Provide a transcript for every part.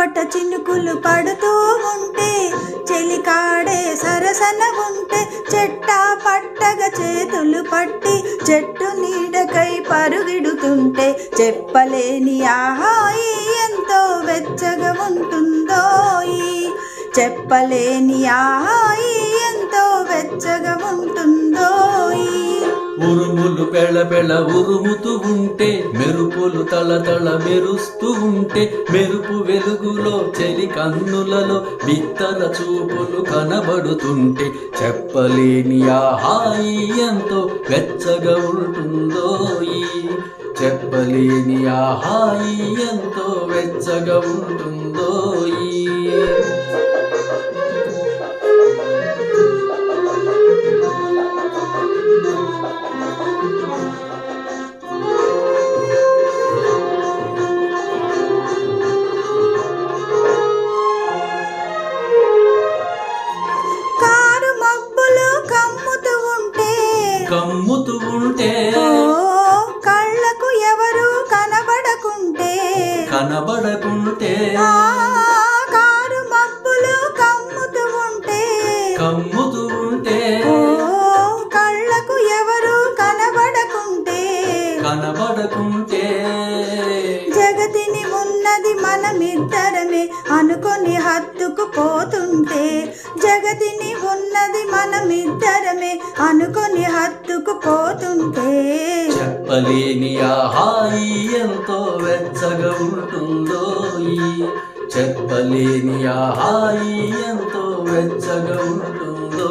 పట్ట చినుకులు పడుతూ ఉంటే చెలికాడే సరసన ఉంటే చెట్ట పట్టగా చేతులు పట్టి చెట్టు నీడకై పరుగిడుతుంటే చెప్పలేని ఆహాయి ఎంతో వెచ్చగా ఉంటుందో చెప్పలేని ఆహాయి ఎంతో వెచ్చగా ఉంటుందో ఉరుములు పెళ్ళ పెళ్ళ ఉరుముతూ ఉంటే మెరుపులు తల తల మెరుస్తూ ఉంటే మెరుపు వెలుగులో చెలి కన్నులలో బిత్తర చూపులు కనబడుతుంటే చెప్పలేని ఆ హాయి ఎంతో వెచ్చగా ఉంటుందో ఈ చెప్పలేని ఆ హాయి ఎంతో వెచ్చగా ఉంటుందో కమ్ముతూ ఉంటే ఓ కళ్ళకు ఎవరు కనబడకుంటే కనబడకుంటే మనమిద్దరమే అనుకొని హత్తుకు పోతుంటే జగతిని ఉన్నది మనమిద్దరమే అనుకొని హత్తుకు పోతుంటే చెప్పలేని ఆహాయి ఎంతో వెచ్చగా ఉంటుందో చెప్పలేని ఆహాయి ఎంతో వెచ్చగా ఉంటుందో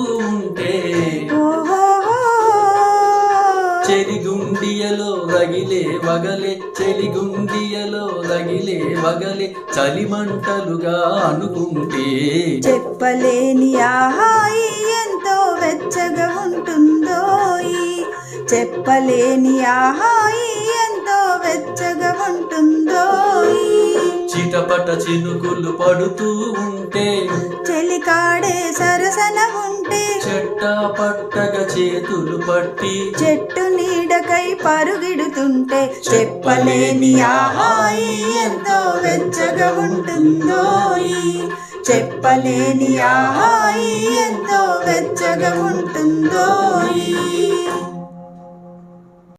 వగలే చెలిగుండియలో రగిలే వగలే చలిమంటలుగా అనుకుంటే. చెప్పలేని ఆహాయి ఎంతో వెచ్చగా ఉంటుందో చెప్పలేని ఆహాయి ఎంతో వెచ్చగా ఉంటుందో చిటపట చినుకులు పడుతూ ఉంటే. చెలికాడే సరసన ఉంటే. చెట్ట పట్టగా చేతులు పట్టి. చెట్టు నీడకై పరుగిడుతుంటే చెప్పలేని ఆహాయి ఎంతో వెచ్చగా ఉంటుందో చెప్పలేని ఆహాయి ఎంతో వెచ్చగా ఉంటుందో